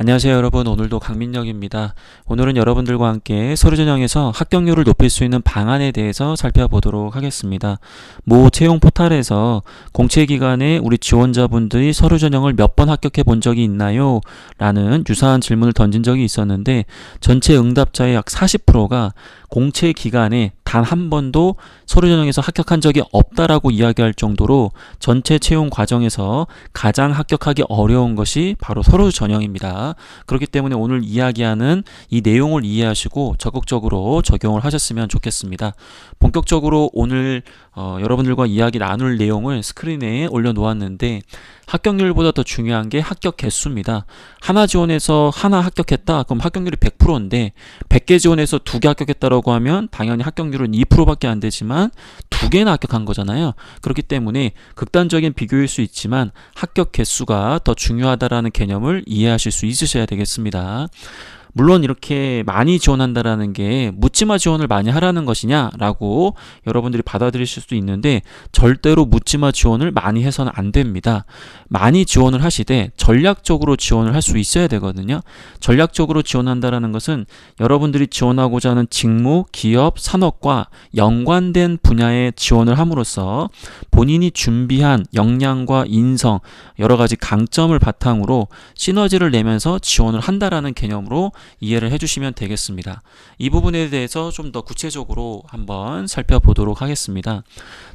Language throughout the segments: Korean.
안녕하세요 여러분 오늘도 강민혁입니다. 오늘은 여러분들과 함께 서류 전형에서 합격률을 높일 수 있는 방안에 대해서 살펴보도록 하겠습니다. 모 채용 포탈에서 공채 기간에 우리 지원자분들이 서류 전형을 몇 번 합격해 본 적이 있나요? 라는 유사한 질문을 던진 적이 있었는데 전체 응답자의 약 40%가 공채 기간에 단 한 번도 서류 전형에서 합격한 적이 없다라고 이야기할 정도로 전체 채용 과정에서 가장 합격하기 어려운 것이 바로 서류 전형입니다. 그렇기 때문에 오늘 이야기하는 이 내용을 이해하시고 적극적으로 적용을 하셨으면 좋겠습니다. 본격적으로 오늘 어, 여러분들과 이야기 나눌 내용을 스크린에 올려놓았는데 합격률보다 더 중요한 게 합격 개수입니다. 하나 지원해서 하나 합격했다. 그럼 합격률이 100%인데 100개 지원해서 두 개 합격했다라고 하면 당연히 합격률은 2%밖에 안 되지만 두 개나 합격한 거잖아요. 그렇기 때문에 극단적인 비교일 수 있지만 합격 개수가 더 중요하다라는 개념을 이해하실 수 있으셔야 되겠습니다. 물론 이렇게 많이 지원한다라는 게 묻지마 지원을 많이 하라는 것이냐라고 여러분들이 받아들이실 수도 있는데 절대로 묻지마 지원을 많이 해서는 안 됩니다. 많이 지원을 하시되 전략적으로 지원을 할 수 있어야 되거든요. 전략적으로 지원한다라는 것은 여러분들이 지원하고자 하는 직무, 기업, 산업과 연관된 분야에 지원을 함으로써 본인이 준비한 역량과 인성, 여러 가지 강점을 바탕으로 시너지를 내면서 지원을 한다라는 개념으로 이해를 해주시면 되겠습니다. 이 부분에 대해서 좀 더 구체적으로 한번 살펴보도록 하겠습니다.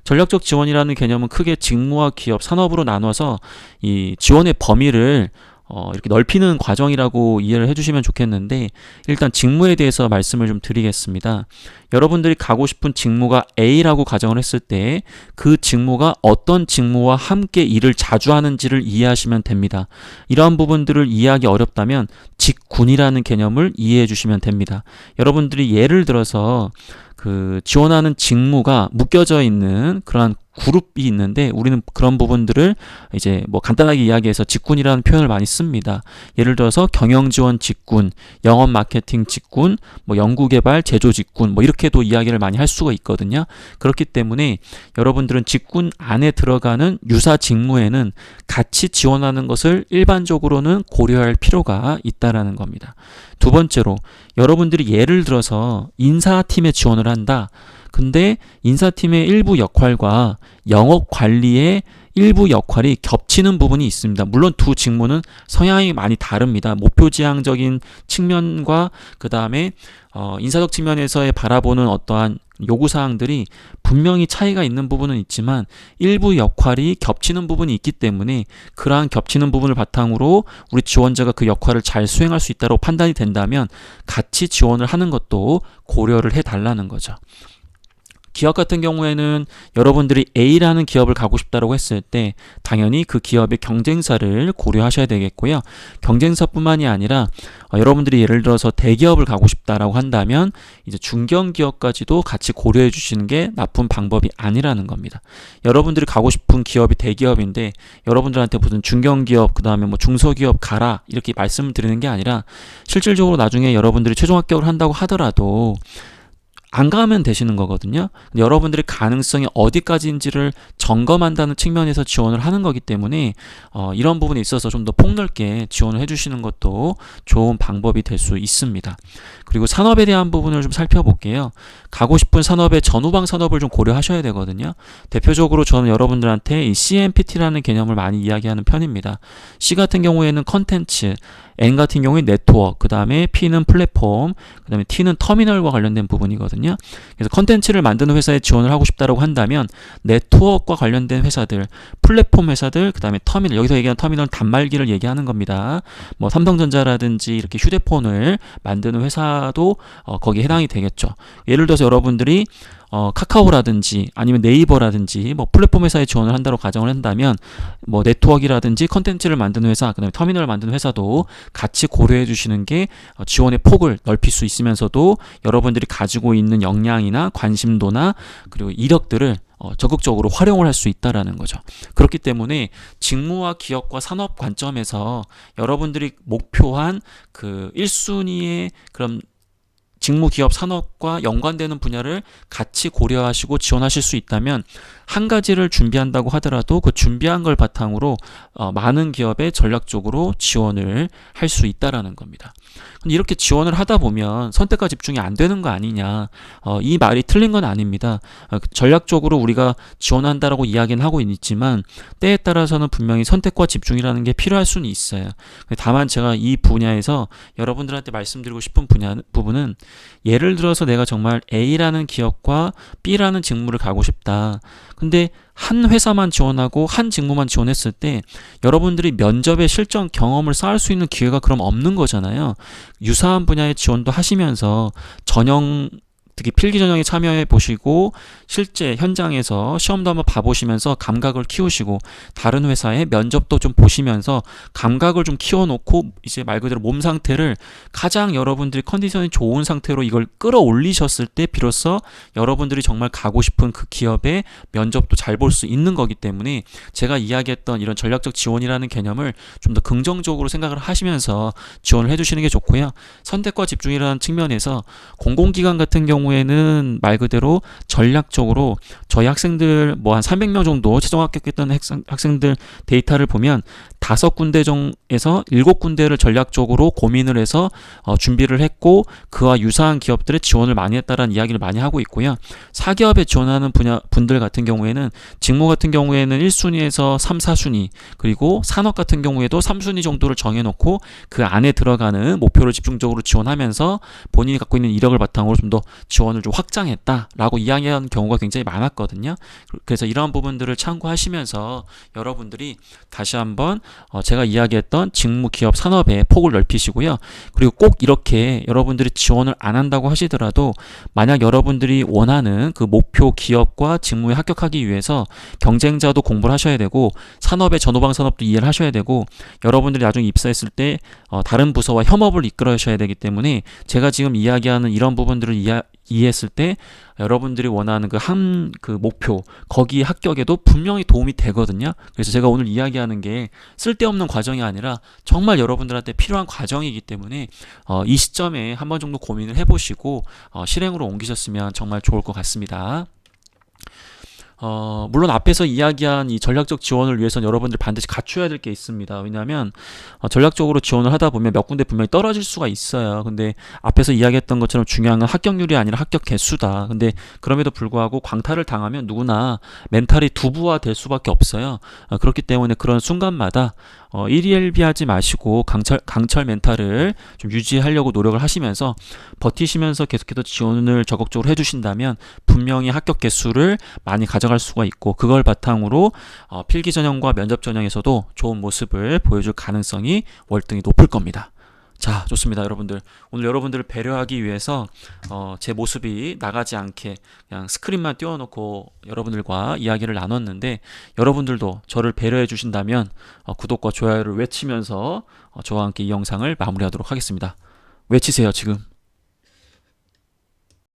전략적 지원이라는 개념은 크게 직무와 기업, 산업으로 나눠서 이 지원의 범위를 어, 이렇게 넓히는 과정이라고 이해를 해주시면 좋겠는데 일단 직무에 대해서 말씀을 좀 드리겠습니다. 여러분들이 가고 싶은 직무가 A라고 가정을 했을 때 그 직무가 어떤 직무와 함께 일을 자주 하는지를 이해하시면 됩니다. 이러한 부분들을 이해하기 어렵다면 직군이라는 개념을 이해해 주시면 됩니다. 여러분들이 예를 들어서 그 지원하는 직무가 묶여져 있는 그러한 그룹이 있는데 우리는 그런 부분들을 이제 뭐 간단하게 이야기해서 직군이라는 표현을 많이 씁니다. 예를 들어서 경영 지원 직군, 영업 마케팅 직군, 뭐 연구 개발 제조 직군 뭐 이렇게도 이야기를 많이 할 수가 있거든요. 그렇기 때문에 여러분들은 직군 안에 들어가는 유사 직무에는 같이 지원하는 것을 일반적으로는 고려할 필요가 있다라는 겁니다. 두 번째로 여러분들이 예를 들어서 인사팀에 지원을 한다. 근데 인사팀의 일부 역할과 영업 관리의 일부 역할이 겹치는 부분이 있습니다. 물론 두 직무는 성향이 많이 다릅니다. 목표 지향적인 측면과 그 다음에 어, 인사적 측면에서의 바라보는 어떠한 요구 사항들이 분명히 차이가 있는 부분은 있지만 일부 역할이 겹치는 부분이 있기 때문에 그러한 겹치는 부분을 바탕으로 우리 지원자가 그 역할을 잘 수행할 수 있다고 판단이 된다면 같이 지원을 하는 것도 고려를 해 달라는 거죠. 기업 같은 경우에는 여러분들이 A라는 기업을 가고 싶다고 했을 때 당연히 그 기업의 경쟁사를 고려하셔야 되겠고요. 경쟁사뿐만이 아니라 어, 여러분들이 예를 들어서 대기업을 가고 싶다라고 한다면 이제 중견 기업까지도 같이 고려해 주시는 게 나쁜 방법이 아니라는 겁니다. 여러분들이 가고 싶은 기업이 대기업인데 여러분들한테 무슨 중견 기업 그다음에 뭐 중소기업 가라 이렇게 말씀을 드리는 게 아니라 실질적으로 나중에 여러분들이 최종 합격을 한다고 하더라도 안 가면 되시는 거거든요. 여러분들의 가능성이 어디까지인지를 점검한다는 측면에서 지원을 하는 거기 때문에 어, 이런 부분에 있어서 좀 더 폭넓게 지원을 해주시는 것도 좋은 방법이 될 수 있습니다. 그리고 산업에 대한 부분을 좀 살펴볼게요. 가고 싶은 산업의 전후방 산업을 좀 고려하셔야 되거든요. 대표적으로 저는 여러분들한테 이 CMPT라는 개념을 많이 이야기하는 편입니다. C 같은 경우에는 컨텐츠, N 같은 경우에 네트워크, 그 다음에 P는 플랫폼, 그 다음에 T는 터미널과 관련된 부분이거든요. 그래서 컨텐츠를 만드는 회사에 지원을 하고 싶다고 한다면 네트워크와 관련된 회사들, 플랫폼 회사들, 그 다음에 터미널, 여기서 얘기하는 터미널은 단말기를 얘기하는 겁니다. 뭐 삼성전자라든지 이렇게 휴대폰을 만드는 회사도 어, 거기에 해당이 되겠죠. 예를 들어서 여러분들이 어, 카카오라든지 아니면 네이버라든지 뭐 플랫폼 회사에 지원을 한다고 가정을 한다면 뭐 네트워크라든지 컨텐츠를 만드는 회사 그다음에 터미널을 만드는 회사도 같이 고려해 주시는 게 어, 지원의 폭을 넓힐 수 있으면서도 여러분들이 가지고 있는 역량이나 관심도나 그리고 이력들을 어, 적극적으로 활용을 할 수 있다라는 거죠. 그렇기 때문에 직무와 기업과 산업 관점에서 여러분들이 목표한 그 1순위의 그런 직무 기업 산업과 연관되는 분야를 같이 고려하시고 지원하실 수 있다면 한 가지를 준비한다고 하더라도 그 준비한 걸 바탕으로 어, 많은 기업에 전략적으로 지원을 할 수 있다라는 겁니다. 근데 이렇게 지원을 하다 보면 선택과 집중이 안 되는 거 아니냐? 어, 이 말이 틀린 건 아닙니다. 어, 전략적으로 우리가 지원한다라고 이야기는 하고 있지만 때에 따라서는 분명히 선택과 집중이라는 게 필요할 수는 있어요. 다만 제가 이 분야에서 여러분들한테 말씀드리고 싶은 분야 부분은 예를 들어서 내가 정말 A라는 기업과 B라는 직무를 가고 싶다. 근데 한 회사만 지원하고 한 직무만 지원했을 때 여러분들이 면접의 실전 경험을 쌓을 수 있는 기회가 그럼 없는 거잖아요. 유사한 분야의 지원도 하시면서 전형 특히 필기 전형에 참여해 보시고 실제 현장에서 시험도 한번 봐보시면서 감각을 키우시고 다른 회사의 면접도 좀 보시면서 감각을 좀 키워놓고 이제 말 그대로 몸 상태를 가장 여러분들이 컨디션이 좋은 상태로 이걸 끌어올리셨을 때 비로소 여러분들이 정말 가고 싶은 그 기업의 면접도 잘 볼 수 있는 거기 때문에 제가 이야기했던 이런 전략적 지원이라는 개념을 좀 더 긍정적으로 생각을 하시면서 지원을 해주시는 게 좋고요. 선택과 집중이라는 측면에서 공공기관 같은 경우 에는 말 그대로 전략적으로 저희 학생들 뭐 한 300명 정도 최종 합격했던 학생, 학생들 데이터를 보면 다섯 군데 정에서 일곱 군데를 전략적으로 고민을 해서 어, 준비를 했고 그와 유사한 기업들의 지원을 많이 했다라는 이야기를 많이 하고 있고요. 사기업에 지원하는 분야 분들 같은 경우에는 직무 같은 경우에는 1순위에서 3, 4순위 그리고 산업 같은 경우에도 3순위 정도를 정해놓고 그 안에 들어가는 목표를 집중적으로 지원하면서 본인이 갖고 있는 이력을 바탕으로 좀 더 지원을 좀 확장했다라고 이야기하는 경우가 굉장히 많았거든요. 그래서 이러한 부분들을 참고하시면서 여러분들이 다시 한번 어, 제가 이야기했던 직무 기업 산업의 폭을 넓히시고요. 그리고 꼭 이렇게 여러분들이 지원을 안 한다고 하시더라도 만약 여러분들이 원하는 그 목표 기업과 직무에 합격하기 위해서 경쟁자도 공부를 하셔야 되고 산업의 전후방 산업도 이해를 하셔야 되고 여러분들이 나중에 입사했을 때 어, 다른 부서와 협업을 이끌어셔야 되기 때문에 제가 지금 이야기하는 이런 부분들을 이해, 이해했을 때 여러분들이 원하는 그한그 목표 거기 합격에도 분명히 도움이 되거든요. 그래서 제가 오늘 이야기하는 게 쓸데없는 과정이 아니라 정말 여러분들한테 필요한 과정이기 때문에 어, 이 시점에 한 번 정도 고민을 해보시고 어, 실행으로 옮기셨으면 정말 좋을 것 같습니다. 어, 물론 앞에서 이야기한 이 전략적 지원을 위해서는 여러분들 반드시 갖춰야 될 게 있습니다. 왜냐하면 어, 전략적으로 지원을 하다 보면 몇 군데 분명히 떨어질 수가 있어요. 근데 앞에서 이야기했던 것처럼 중요한 건 합격률이 아니라 합격 개수다. 근데 그럼에도 불구하고 광탈을 당하면 누구나 멘탈이 두부화 될 수밖에 없어요. 어, 그렇기 때문에 그런 순간마다 어, 일희일비하지 마시고 강철 강철 멘탈을 좀 유지하려고 노력을 하시면서 버티시면서 계속해서 지원을 적극적으로 해주신다면 분명히 합격 개수를 많이 가져갈 수가 있고 그걸 바탕으로 어, 필기 전형과 면접 전형에서도 좋은 모습을 보여줄 가능성이 월등히 높을 겁니다. 자, 좋습니다, 여러분들. 오늘 여러분들을 배려하기 위해서 어, 제 모습이 나가지 않게 그냥 스크린만 띄워놓고 여러분들과 이야기를 나눴는데 여러분들도 저를 배려해 주신다면 어, 구독과 좋아요를 외치면서 어, 저와 함께 이 영상을 마무리하도록 하겠습니다. 외치세요, 지금.